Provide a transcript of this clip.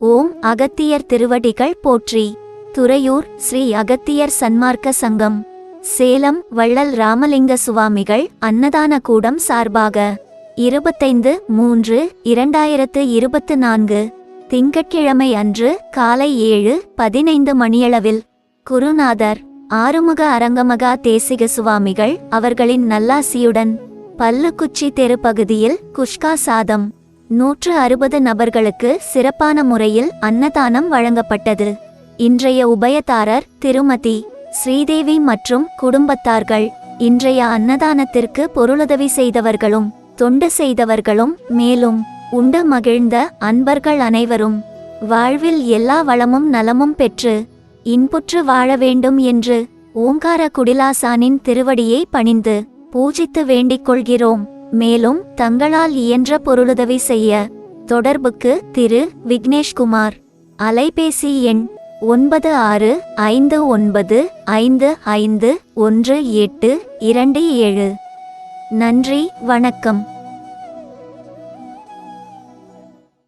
ஓம் அகத்தியர் திருவடிகள் போற்றி. துறையூர் ஸ்ரீ அகத்தியர் சன்மார்க்க சங்கம். சேலம் வள்ளல் ராமலிங்க சுவாமிகள் அன்னதான கூடம் சார்பாக இருபத்தைந்து மூன்று இரண்டாயிரத்து இருபத்து நான்கு திங்கட்கிழமை அன்று காலை ஏழு பதினைந்து மணியளவில் குருநாதர் ஆறுமுக அரங்கமகா தேசிக சுவாமிகள் அவர்களின் நல்லாசியுடன் பல்லுக்குச்சி தெரு பகுதியில் குஷ்கா சாதம் நூற்று அறுபது நபர்களுக்கு சிறப்பான முறையில் அன்னதானம் வழங்கப்பட்டது. இன்றைய உபயதாரர் திருமதி ஸ்ரீதேவி மற்றும் குடும்பத்தார்கள் இன்றைய அன்னதானத்திற்கு பொருளுதவி செய்தவர்களும் தொண்டு செய்தவர்களும் மேலும் உண்டு மகிழ்ந்த அன்பர்கள் அனைவரும். வாழ்வில் எல்லா வளமும் நலமும் பெற்று இன்புற்று வாழ வேண்டும் என்று ஓங்கார குடிலாசானின் திருவடியை பணிந்து பூஜித்து வேண்டிக் கொள்கிறோம். மேலும் தங்களால் இயன்ற பொருளுதவி செய்ய தொடர்புக்கு திரு. விக்னேஷ்குமார். அலைபேசி எண் ஒன்பது ஆறு ஐந்து ஒன்பது ஐந்து ஐந்து ஒன்று எட்டு இரண்டு ஏழு. நன்றி வணக்கம்.